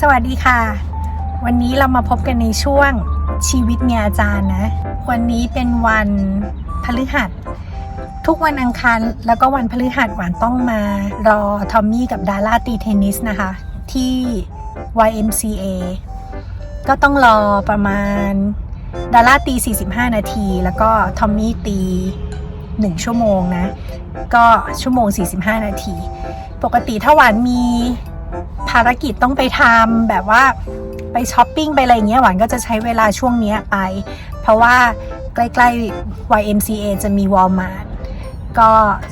สวัสดีค่ะ วันนี้เรามาพบกันในช่วงชีวิตเมียอาจารย์นะ วันนี้เป็นวันพฤหัส ทุกวันอังคารแล้วก็วันพฤหัสหวานต้องมารอทอมมี่กับดาร่าตีเทนนิสนะคะ ที่ YMCA ก็ต้องรอประมาณดาร่าตี 45 นาที แล้วก็ทอมมี่ตี 1 ชั่วโมงนะ ก็ชั่วโมง 45 นาที ปกติถ้าหวานมีารกิจต้องไปทำแบบว่าไปช้อปปิ้งไปอะไรเงี้ยหวานก็จะใช้เวลาช่วงนี้ไป เพราะว่าใกล้ๆ YMCA จะมี Walmart ก็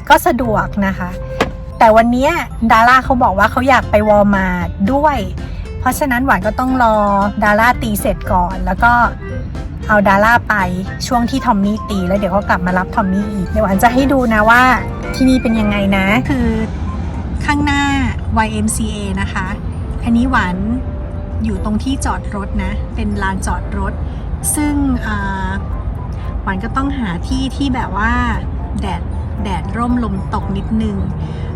ก็สะดวกนะคะ แต่วันเนี้ยดาร่าเขาบอกว่าเขาอยากไป Walmart ด้วย เพราะฉะนั้นหวานก็ต้องรอดาร่าตีเสร็จก่อน แล้วก็เอาดาร่าไปช่วงที่ทอมมี่ตี แล้วเดี๋ยวก็กลับมารับทอมมี่อีกเดี๋ยวหวานจะให้ดูนะว่าที่นี่เป็นยังไงนะคือ ข้างหน้า YMCA นะคะ อันนี้หวานอยู่ตรงที่จอดรถนะ เป็นลานจอดรถ ซึ่งหวานก็ต้องหาที่ที่แบบว่าแดดแดดร่มลมตกนิดนึง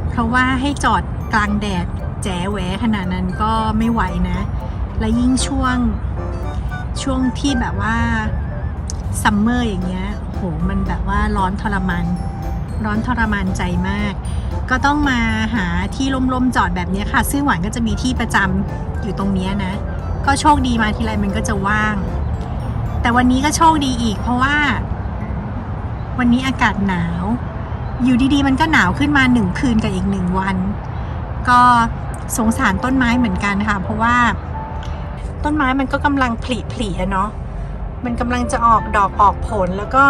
เพราะว่าให้จอดกลางแดดแจ๋แหวขนาดนั้นก็ไม่ไหวนะ และยิ่งช่วงช่วงที่แบบว่าซัมเมอร์อย่างเงี้ย โห มันแบบว่าร้อนทรมาน ร้อนทรมานใจมาก ก็ต้องมาหาที่ร่มๆจอดแบบนี้ค่ะ ซึ่งหวานก็จะมีที่ประจำอยู่ตรงนี้นะ ก็โชคดีมาทีไรมันก็จะว่าง แต่วันนี้ก็โชคดีอีก เพราะว่า วันนี้อากาศหนาว อยู่ดีๆ มันก็หนาวขึ้นมาหนึ่งคืนกับอีกหนึ่งวัน ก็สงสารต้นไม้เหมือนกันค่ะ เพราะว่า ต้นไม้มันก็กำลังผลิผลิอะเนาะมันกำลังจะออกดอกออกผลแล้วก็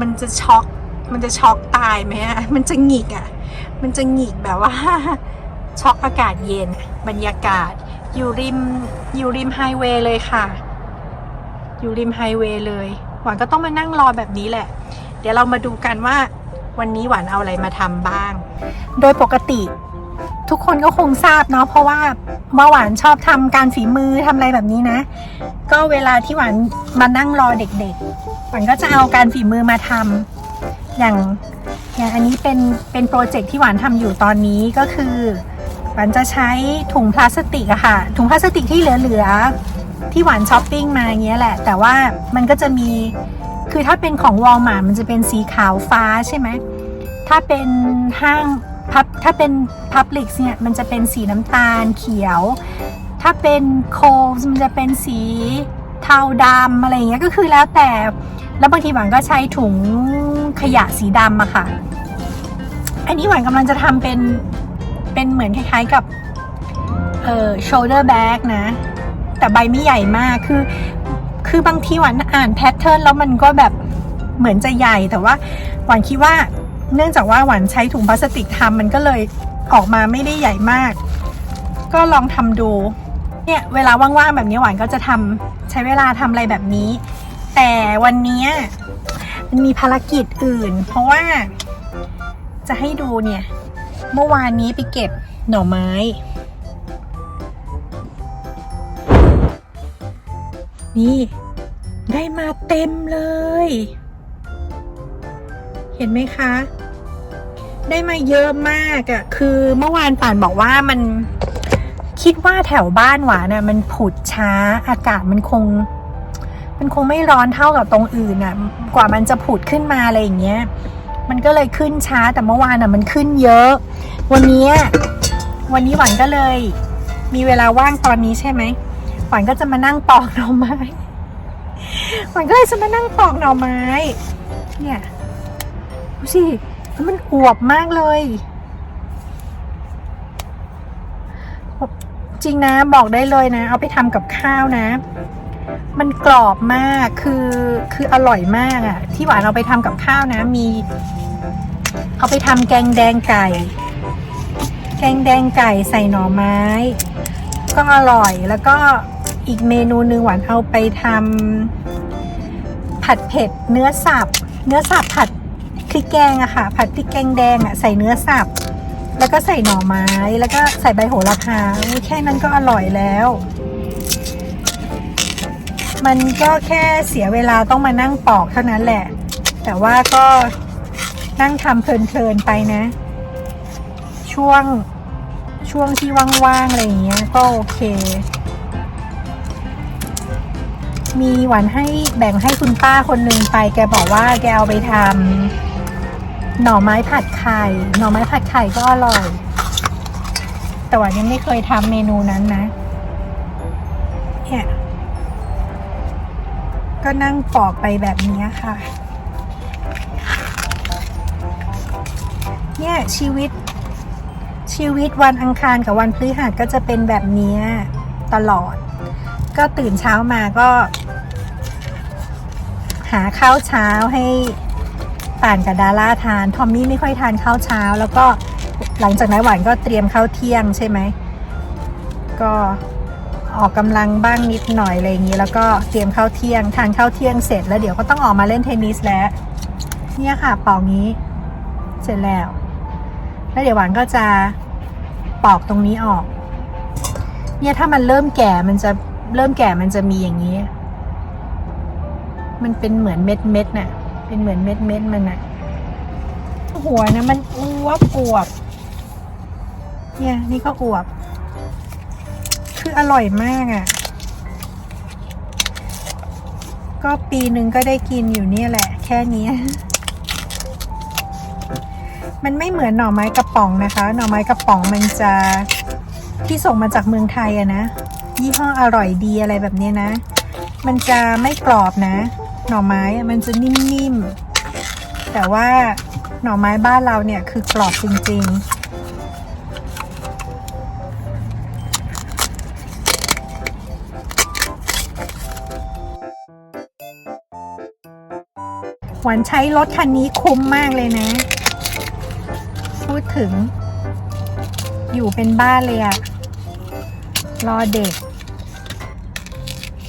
มันจะช็อก มันจะช็อกตายไหมอะมันจะหงิกอะ มันจะหงิกแบบว่า ช็อกอากาศเย็น บรรยากาศ อยู่ริม อยู่ริมไฮเวย์เลยค่ะ อยู่ริมไฮเวย์เลย หวานก็ต้องมานั่งรอแบบนี้แหละ เดี๋ยวเรามาดูกันว่า วันนี้หวานเอาอะไรมาทำบ้าง โดยปกติ ทุกคนก็คงทราบเนาะ เพราะว่าเมื่อหวานชอบทำการฝีมือทำอะไรแบบนี้นะ ก็เวลาที่หวานมานั่งรอเด็กๆ หวานก็จะเอาการฝีมือมาทำ อย่างอย่างอันนี้เป็นเป็นโปรเจกต์ที่หวานทำอยู่ตอนนี้ก็คือหวานจะใช้ถุงพลาสติกอะค่ะ ถุงพลาสติกที่เหลือๆที่หวานช้อปปิ้งมาอย่างเงี้ยแหละ แต่ว่ามันก็จะมีคือถ้าเป็นของวอลมาร์มันจะเป็นสีขาวฟ้าใช่ไหมถ้าเป็นห้างพับถ้าเป็นพับลิกเนี่ยมันจะเป็นสีน้ำตาลเขียว ถ้าเป็นโคลมันจะเป็นสีเทาดำอะไรเงี้ยก็คือแล้วแต่ แล้วบางทีหวานก็ใช้ถุงขยะสีดำอะค่ะ อันนี้หวานกำลังจะทำเป็นเป็นเหมือนคล้ายๆกับเอ่อ shoulder bag นะ แต่ใบไม่ใหญ่มากคือ คือบางทีหวานอ่านแพทเทิร์นแล้วมันก็แบบเหมือนจะใหญ่แต่ว่าหวานคิดว่าเนื่องจากว่าหวานใช้ถุงพลาสติกทำมันก็เลยออกมาไม่ได้ใหญ่มาก ก็ลองทำดูเนี่ยเวลาว่างๆแบบนี้หวานก็จะทำใช้เวลาทำอะไรแบบนี้ แต่วันนี้มันมีภารกิจอื่น เพราะว่าจะให้ดูเนี่ย เมื่อวานนี้ไปเก็บหน่อไม้ นี่ ได้มาเต็มเลย เห็นไหมคะ ได้มาเยอะมากอะ่ะคือเมื่อวานป่านบอกว่ามันคิดว่าแถวบ้านหวานอะ่ะมันผุดช้าอากาศมันคง มันคงไม่ร้อนเท่ากับตรงอื่นอะ่ะ กว่ามันจะผุดขึ้นมาอะไรอย่างเงี้ย มันก็เลยขึ้นช้าแต่เมื่อวานอะมันขึ้นเยอะ วันนี้วันนี้หวานก็เลย มีเวลาว่างตอนนี้ใช่ไหมหวานก็จะมานั่งปอกหน่อไม้หวานก็เลยจะมานั่งปอกหน่อไม้ เนี่ยดูสิมันอวบมากเลยจริงนะบอกได้เลยนะ เอาไปทำกับข้าวนะ มันกรอบมากคือคืออร่อยมากอะ่ะที่หวานเอาไปทำกับข้าวนะมี เอาไปทำแกงแดงไก่ แกงแดงไก่ใส่หน่อไม้ ก็อร่อยแล้วก็อีกเมนูหนึ่งหวานเอาไปทำผัดเผ็ดเนื้อสับเนื้อสับผัดพริกแกงอะค่ะ ผัดพริกแกงแดงอะใส่เนื้อสับแล้วก็ใส่หน่อไม้แล้วก็ใส่ใบโหระพาแค่นั้นก็อร่อยแล้ว มันก็แค่เสียเวลาต้องมานั่งปอกเท่านั้นแหละ แต่ว่าก็นั่งทำเพลินๆไปนะ ช่วงช่วงที่ว่างๆอะไรอย่างเงี้ยก็โอเค มีหวานให้แบ่งให้คุณป้าคนหนึ่งไป แกบอกว่าแกเอาไปทำหน่อไม้ผัดไข่ หน่อไม้ผัดไข่ก็อร่อย แต่หวานยังไม่เคยทำเมนูนั้นนะเนี่ย ก็นั่งปอกไปแบบนี้ค่ะ เนี่ยชีวิตชีวิตวันอังคารกับวันพฤหัสก็จะเป็นแบบนี้ตลอด ก็ตื่นเช้ามาก็ หาข้าวเช้าให้ป่านกับดาร่าทาน ทอมมี่ไม่ค่อยทานข้าวเช้า แล้วก็หลังจากนั้นหวานก็เตรียมข้าวเที่ยงใช่ไหม ก็ ออกกำลังบ้างนิดหน่อยอะไรอย่างนี้ แล้วก็เตรียมข้าวเที่ยงทานข้าวเที่ยงเสร็จแล้วเดี๋ยวก็ต้องออกมาเล่นเทนนิสแล้วเนี่ยค่ะปอกนี้เสร็จแล้ว แล้วเดี๋ยวหวานก็จะปอกตรงนี้ออก เนี่ยถ้ามันเริ่มแก่มันจะเริ่มแก่มันจะมีอย่างนี้ มันเป็นเหมือนเม็ดเม็ดน่ะ เป็นเหมือนเม็ดเม็ดมันน่ะ หัวนะมันอวบอวบเนี่ยนี่ก็อวบ คืออร่อยมากอะ่ะ ก็ปีหนึ่งก็ได้กินอยู่เนี่ยแหละ แค่นี้ มันไม่เหมือนหน่อไม้กระป๋องนะคะ หน่อไม้กระป๋องมันจะที่ส่งมาจากเมืองไทยอะนะ ยี่ห้ออร่อยดีอะไรแบบนี้นะ มันจะไม่กรอบนะ หน่อไม้มันจะนิ่มๆ แต่ว่าหน่อไม้บ้านเราเนี่ยคือกรอบจริงๆ หวานใช้รถคันนี้คุ้มมากเลยนะ พูดถึง อยู่เป็นบ้านเลยอะรอเด็ก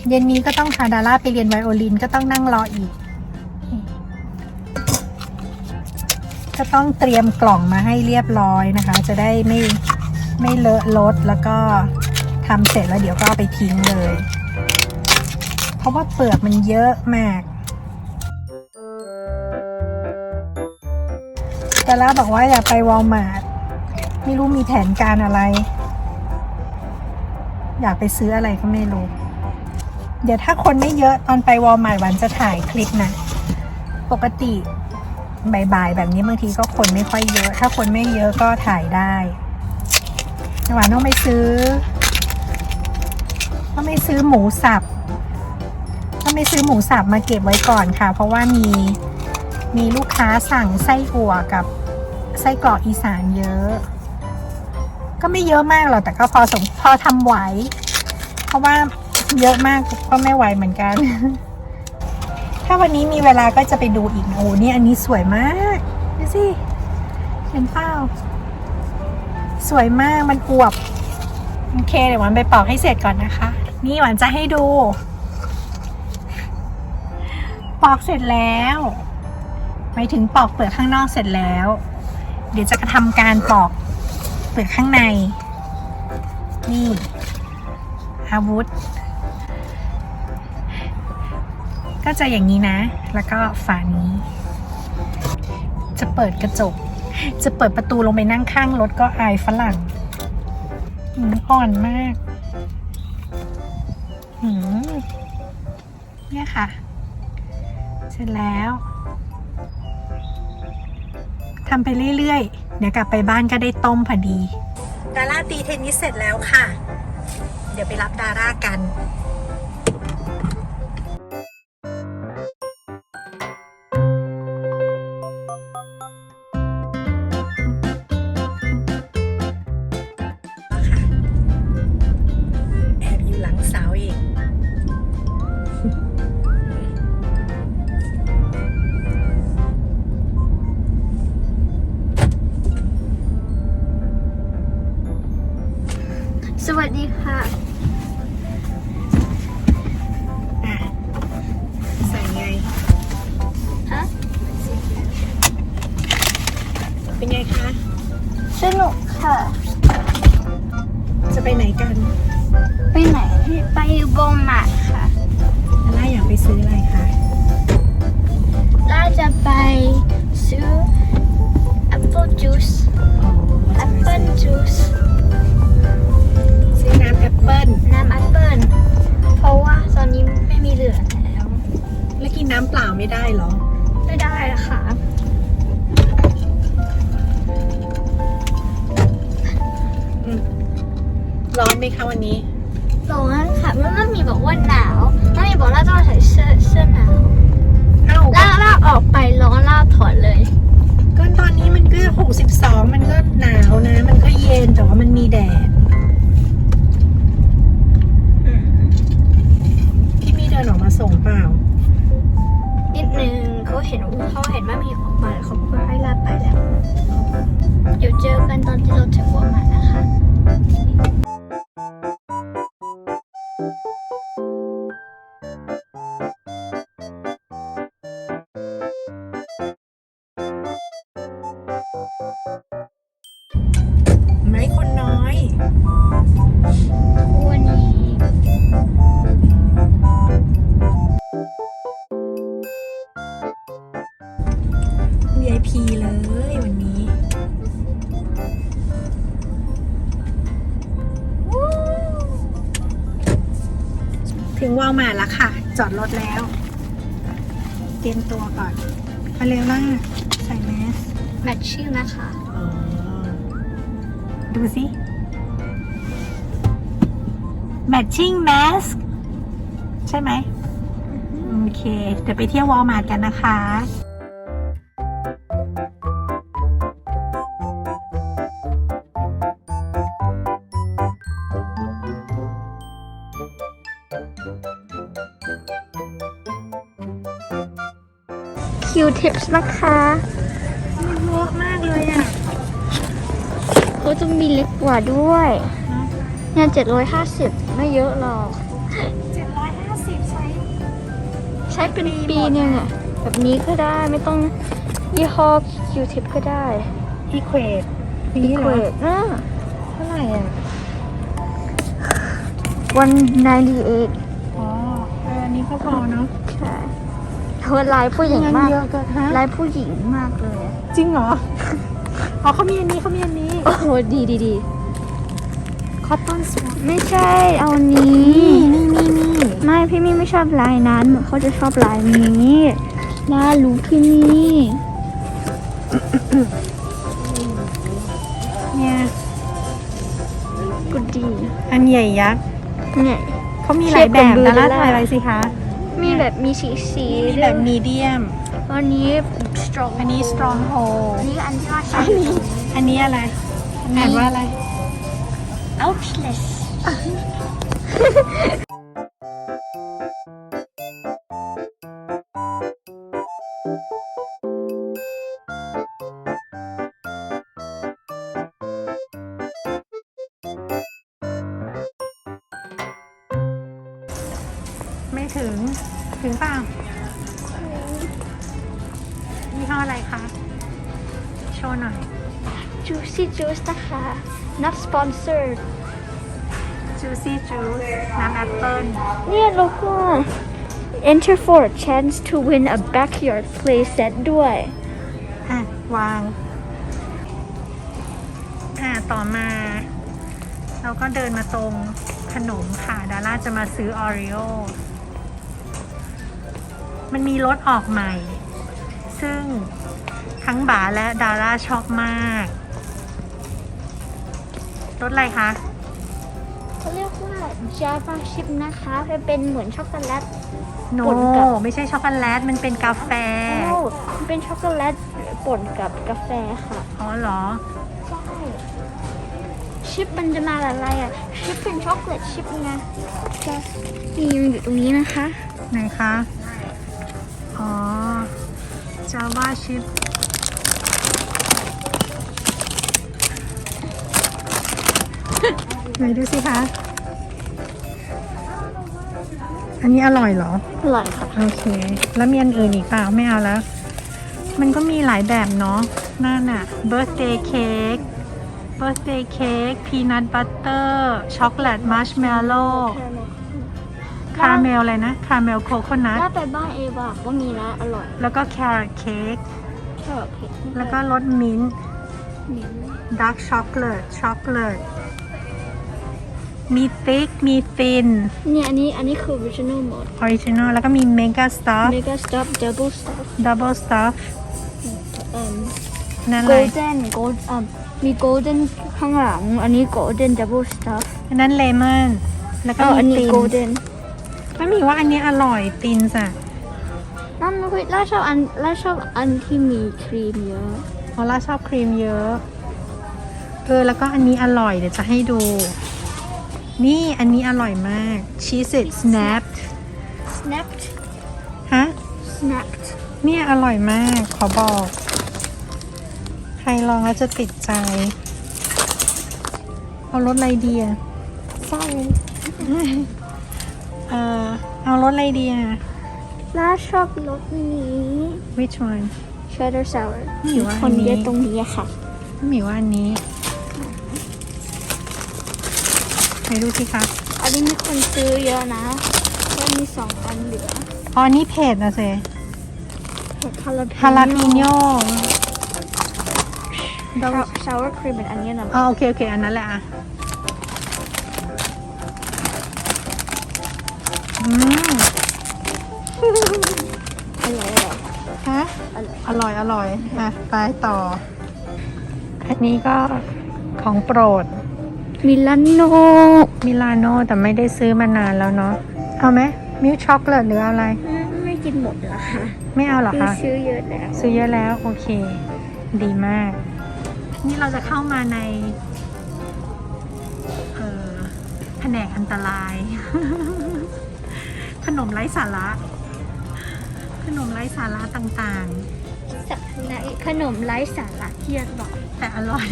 เย็นนี้ก็ต้องพาดาร่าไปเรียนไวโอลินก็ต้องนั่งรออีก ก็ต้องเตรียมกล่องมาให้เรียบร้อยนะคะ จะได้ไม่ไม่เลอะรถแล้วก็ทำเสร็จแล้วเดี๋ยวก็เอาไปทิ้งเลย เพราะว่าเปลือกมันเยอะมาก แต่ละบอกว่าอย่าไปวอลมาร์ทไม่รู้มีแผนการอะไร อยากไปซื้ออะไรก็ไม่รู้ เดี๋ยวถ้าคนไม่เยอะตอนไปวอลมาร์ทวันจะถ่ายคลิปนะ ปกติบ่ายๆแบบนี้บางทีก็คนไม่ค่อยเยอะ ถ้าคนไม่เยอะก็ถ่ายได้หวานต้องไปซื้อต้องไปซื้อหมูสับต้องไปซื้อหมูสับมาเก็บไว้ก่อนค่ะ เพราะว่ามีมีลูกค้าสั่งไส้อั่วกับ ไส้กรอกอีสานเยอะ ก็ไม่เยอะมากหรอกแต่ก็พอสมพอทำไหว เพราะว่าเยอะมากก็ไม่ไหวเหมือนกัน ถ้าวันนี้มีเวลาก็จะไปดูอีกโอ้นี่อันนี้สวยมากดูสิเห็นเปล่าสวยมากมันอวบโอเคเดี๋ยวหวันไปปอกให้เสร็จก่อนนะคะ นี่หวานจะให้ดู ปอกเสร็จแล้วหมายถึงปอกเปลือกข้างนอกเสร็จแล้ว เดี๋ยวจะกระทำการปอกเปลือกข้างใน นี่ อาวุธ ก็จะอย่างนี้นะ แล้วก็ฝานี้ จะเปิดกระจก จะเปิดประตูลงไปนั่งข้างรถก็อายฝรั่งอืมอ่อนมากหืมเนี่ยค่ะ เสร็จแล้ว ทำไปเรื่อยๆ เดี๋ยวกลับไปบ้านก็ได้ต้มพอดี ดาร่าตีเทนนิสเสร็จแล้วค่ะ เดี๋ยวไปรับดาร่ากัน VIP เลยวันนี้ถึงวอลมาร์ทแล้วค่ะ จอดรถแล้ว เตรียมตัวก่อนมาเร็วล่ะใส่แมสแมทชิ่งนะคะอ๋อดูสิ matching mask ใช่ไหม โอเค เดี๋ยวไปเที่ยววอลมาร์ทกันนะคะ คิวทิปส์นะคะมันเยอะมากเลยอะเขาจะมีเล็กกว่าด้วยเนี่ยเจ็ดร้อยห้าสิบไม่เยอะหรอก750ใช้ ใช้เป็นปีหนึงอะแบบนี้ก็ได้ไม่ต้องยี่ห้อคิวทิปก็ได้อีเควดนี้เหรเวอทอะเท่าไหร่อะ one ninety eight อ๋อเอออันนี้ก็พอเนาะใช่เธอลายผู้หญิงงั้นมากเยอะเกินฮะลายผู้หญิงมากเลยอะจริงเหรออ๋อเขามีอันนี้เขามีอันนี้โอ้โหดีดีดีคอตตอนสวไม่ใช่เอาอันนี้นี่นี่นี่ไม่พี่มี่ไม่ชอบลายนั้นเขาจะชอบลายนี้น่ารู้ที่นี่เนี่ยก็ดีอันใหญ่ยักษ์เนี่ยเขามีหลายแบบเทียบกับดารา Bluebella ถ่ายอะไรสิคะ มีแบบมีสีสีมีแบบมีเดียม อันนี้ strong อันนี้ strong hold อันนี้อันที่ว่าใช้อันนี้อันนี้อะไรอ่านว่าอะไร outless not sponsored Juicy Juice น้ำแอปเปิ้ลเนี่ยแล้วก็ enter for a chance to win a backyard play set ด้วย อะ วาง อะ ต่อมา เราก็เดินมาตรงขนมค่ะ ดาร่าจะมาซื้อออริโอมันมีรสออกใหม่ ซึ่งทั้งบาและดาร่าชอบมาก รสอะไรคะเขาเรียกว่า java chip นะคะจะเป็นเหมือนช็อกโกแลต โนป่นกับ ไม่ใช่ช็อกโกแลต มันเป็นกาแฟ โอ้มันเป็นช็อกโกแลตป่นกับกาแฟค่ะอ๋อเหรอ ใช่ชิปมันจะมาอะไรอะ ชิปเป็นช็อกโกแลตชิปไงจะนี่มันอยู่ตรงนี้นะคะไหนคะ อ๋อ Java chip ไหนดูสิคะ อันนี้อร่อยเหรอ อร่อยค่ะ โอเค แล้วมีอันอื่นอีกเปล่าไม่เอาแล้ว มันก็มีหลายแบบเนาะนั่นน่ะ birthday cake birthday cake peanut butter chocolate marshmallow คาราเมลอะไรนะ คาราเมลโคโคนัทถ้าไปบ้านเอวาก็มีนะอร่อย แล้วก็ carrot cake ชอบเผ็ดแล้วก็รสมิ้นท์มิ้นท์ dark chocolate chocolate มีติ๊ก มีฟินเนี่ยอันนี้อันนี้คือ original mode ออริจินอลแล้วก็มีเมกาสตัฟ mega stuff double stuff ดับเบิลสตัฟ um นั่นเลย golden gold อะมี golden ข้างหลัง อันนี้ golden double stuff อันนั้นเลมอนแล้วก็อ๋ออันมีนี้ติน golden ไม่มีว่าอันนี้อร่อยตินส์อะนั่นไม่ค่อยล่าชอบอันล่าชอบอันที่มีครีมเยอะเพราะล่าชอบครีมเยอะเออแล้วก็อันนี้อร่อยเดี๋ยวจะให้ดู นี่อันนี้อร่อยมาก cheese it snapped snapped ฮะ snapped เนี่ยอร่อยมากขอบอก ใครลองแล้วจะติดใจ เอารสอะไรดีอะ sorry เออเอารสอะไรดีอะล่าชอบรสนี้ which one cheddar sour นี่ว่าคอันนนี้เยอะตรงนี้อะค่ะหมีว่าอันนี้ ไหนดูสิคะอันนี้มีคนซื้อเยอะนะแล้วมีสองอันเหลืออ๋ออันนี้เผ็ดนะเซเห็ดฮาลาฮาลาปิโยซาวร์ครีมเป็นอันนี้นะอ๋อโอเคโอเคอันนั้นแหละอะอืมอร่อยอร่อยฮะอร่อยอร่อยอร่อยอะไปต่อ อันนี้ก็ของโปรด มิลานโนมิลาโน่แต่ไม่ได้ซื้อมานานแล้วเนาะเอาไหมมิลช็อกโกแลตหรืออะไร ไม่กินหมดเหรอคะไม่เอาเหรอคือคะซื้อเยอะแล้วซื้อเยอะแล้วโอเค ดีมาก นี่เราจะเข้ามาในเอ่อแผนกอันตราย ขนมไร้สาระ ขนมไร้สาระต่างสักไหนขนมไร้สาระที่อยากบอกๆแต่อร่อย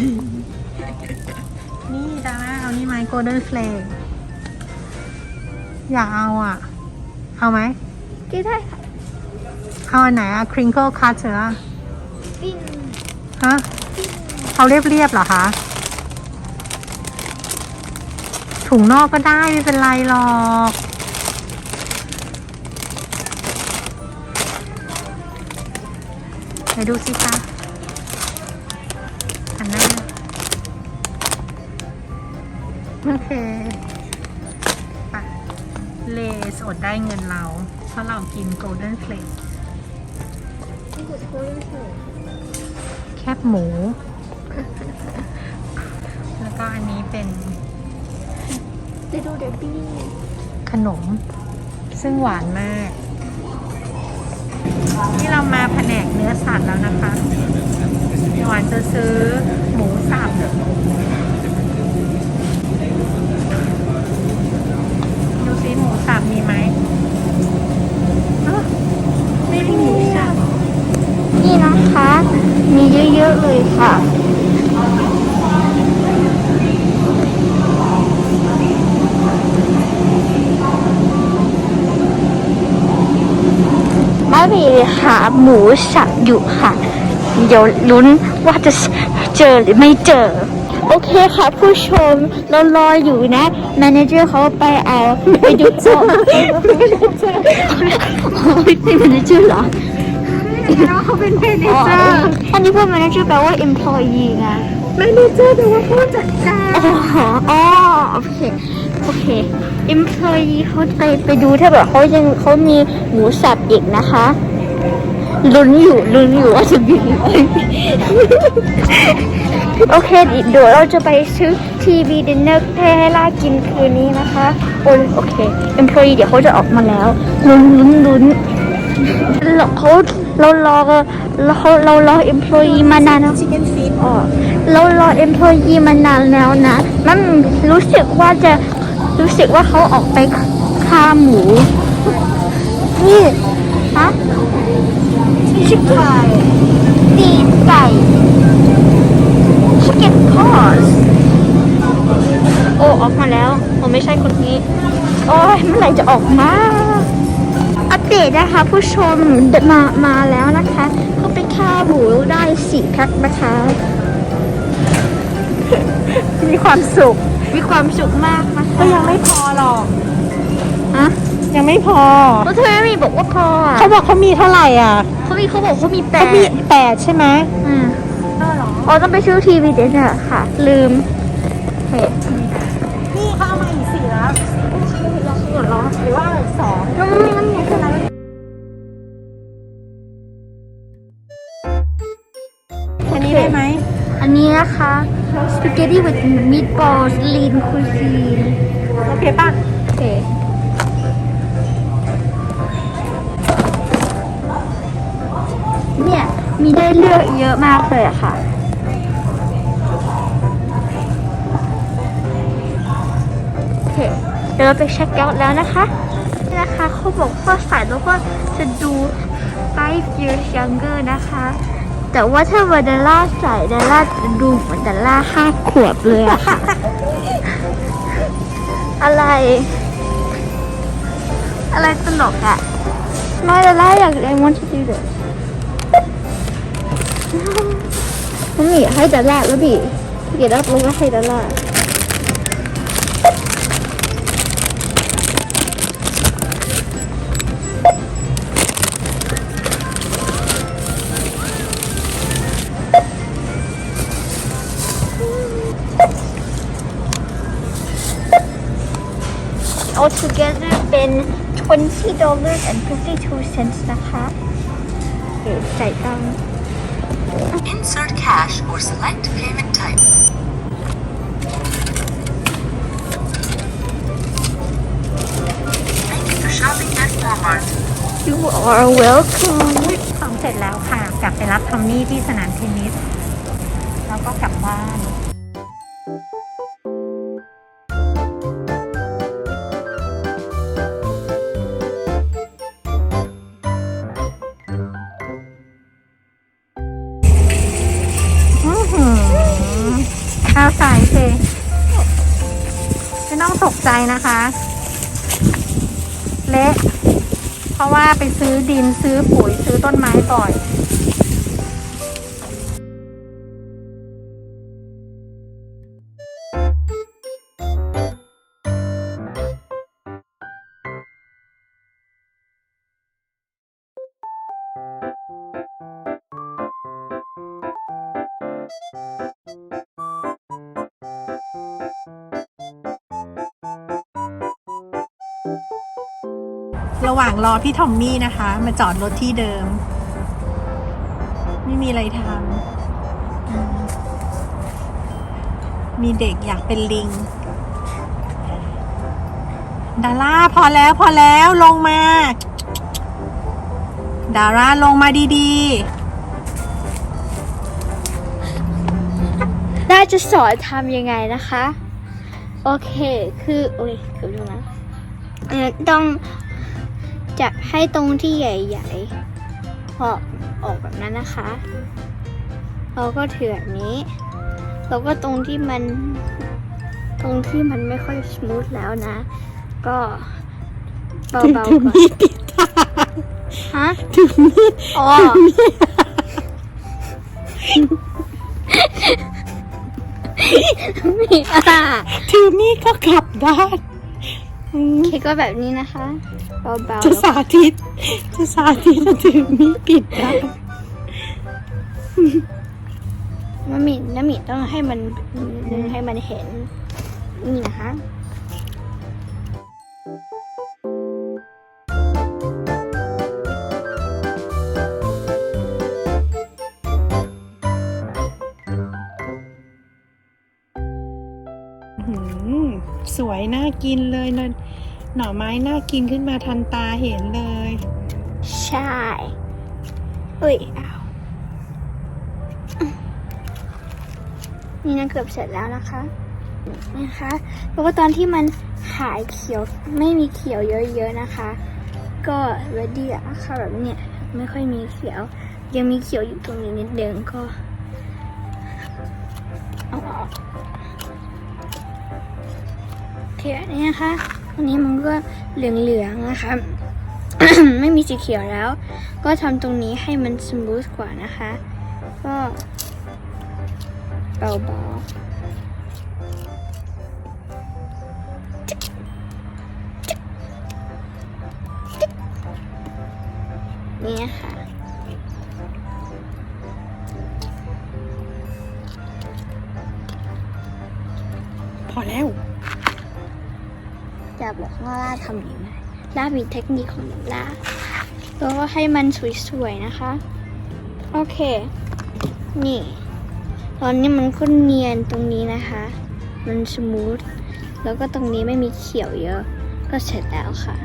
นี่ดาร่าเอานี่ไหมโกลเด้นเฟลกอยากเอาอะ เอาไหมก็ได้ค่ะเอาอันไหนอะคริงเกิลคัตเหรอปิ้งฮะเขาเรียบเรียบๆเหรอคะ ถุงนอกก็ได้ ไม่เป็นไรหรอกไหนดูสิคะ โอเคไปเลสอดได้เงินเรา เพราะเรากินโกลเด้นเฟลกที่สุดโคตแคบหมู แล้วก็อันนี้เป็นจะดูเดี๋ยวพี่ขนม ซึ่งหวานมาก ที่เรามาแผนกเนื้อสัตว์แล้วนะคะหวานจะซื้อหมูสับ ซิหมูสับมีไหมไม่มีหมูสับนี่นะคะ มีเยอะๆเลยค่ะไม่มีหาหมูสับอยู่ค่ะ เดี๋ยวลุ้นว่าจะเจอหรือไม่เจอ โอเคค่ะผู้ชมเรารออยู่นะแมเนเจอร์เขาไปเอาไปดูจบโอ้ยเป็นแมเนเจอร์เหรอแล้วเขาเป็นเมเนอ๋อเจอร์อันนี้พวก manager แปลว่า employee ไงเมเนเจอร์แปลว่าผู้จัดการอ๋ออ๋อโอเคโอเค employee เขาไปไปดูถ้าแบบเขายังเขามีหมูสับอีกนะคะลุ้นอยู่ลุ้นอยู่ว่าจะมีไหม โอเคเดี๋ยวเราจะไปซื้อทีวีดินเนอร์ให้ล่ากินคืนนี้นะคะโอโอเค employee เดี๋ยวเขาจะออกมาแล้วลุ้นลุ้นลุ้นเราเขาเรารอเราเรารอ employee มานานแล้วชิคเก้นฟีดอ๋อเรารอ employee มานานแล้วนะมันรู้สึกว่าจะรู้สึกว่าเขาออกไปฆ่าหมูนี่ฮะชิคไก่ตีนไก่ chicken paws โอ้ออกมาแล้วผมไม่ใช่คนนี้ โอ้ยเมื่อไหร่จะออกมา อัปเดตนะคะ ผู้ชมมามาแล้วนะคะเขาไปฆ่าหมูได้สี่แพ็คนะคะ มีความสุข มีความสุขมากนะคะก็ยังไม่พอหรอกอะยังไม่พอแล้วทำไมไม่บอกว่าพออะเขาบอกเขามีเท่าไหร่อะเขามีเขาบอกเขามีแปเขาดมีแปดใช่ไหมอืมเอ๋อต้องไปชื่อทีวีเดนเนอร์ค่ะ ลืมเห็ดนี่เขาเมาอีกสี่แล้วหรือว่าอีกสองน้ำมันนี่คืออะไรอันนี้ได้ไหม อันนี้นะคะสปาเกตตี้ with meatballs lean cuisine โอเคป่ะ โอเคเนี่ยมีได้เลือกเยอะมากเลยค่ะ เค เดี๋ยวเราไปเช็คเอาท์แล้วนะคะนี่นะคะเขาบอกว่าสายแล้วก็จะดู5 years younger นะคะ แต่ว่าถ้าวาเดล่าใส่เดลล่าจะดูเหมือนเดล่าห้าขวบเลยอะค่ะ อะไร อะไรตลกอะไม่เดลล่าอยาก I want to do this มันมีให้เดลล่าแล้วบีเดี๋ยวรับลงก็ให้เดล่า 20 dollars and 52 cents นะคะเดี๋ยวจ่ายตังค์ Insert cash or select payment type. Thank you for shopping at Walmart. you are welcome ของเสร็จแล้วค่ะ กลับไปรับทอมมี่ที่สนามเทนนิส แล้วก็กลับบ้าน ใจนะคะ เละเพราะว่าไปซื้อดินซื้อปุ๋ยซื้อต้นไม้บ่อย ระหว่างรอพี่ทอมมี่นะคะ มาจอดรถที่เดิม ไม่มีอะไรทำมีเด็กอยากเป็นลิง ดาร่าพอแล้วพอแล้วลงมา ดาร่าลงมาดีได้จะสอนทำยังไงนะคะ โอเค คือ โอ้ยเกือบดูนะต้อง จับให้ตรงที่ใหญ่ๆออกออกแบบนั้นนะคะ เราก็ถือแบบนี้แล้วก็ตรงที่มัน ตรงที่มันไม่ค่อยสมูทแล้วนะ ก็เบาๆๆก่อนมีปิดทางฮะถึงมีอ๋อมีอะถือมีดก็กลับด้านอืมโอ เคก็แบบนี้นะคะเบาจะสาธิต จะสาธิตถือมีดปิดด้านๆน้ำมีน้ำมีต้องให้มันนึงให้มันเห็น นี่นะคะ สวยน่ากินเลยนะหน่อไม้น่ากินขึ้นมาทันตาเห็นเลย ใช่เอ้ยอ้าวนี่นะเกือบเสร็จแล้วนะคะนะคะแล้วก็ตอนที่มันหายเขียวไม่มีเขียวเยอะๆนะคะ ก็ ready แล้วค่ะแบบเนี้ยไม่ค่อยมีเขียว ยังมีเขียวอยู่ตรงนี้นิดเดิงก็ โอเคอันนี้นะคะอันนี้มันก็เหลืองๆนะคะไม่มีสีเขียวแล้ว ก็ทำตรงนี้ให้มันสมูทกว่านะคะ ก็เบาๆนี่ค่ะ ทำยังไงล่ามีเทคนิคของล่าก็ให้มันสวยๆนะคะ โอเค นี่ ตอนนี้มันก็เนียนตรงนี้นะคะ มันสมูท แล้วก็ตรงนี้ไม่มีเขียวเยอะ ก็เสร็จแล้วค่ะ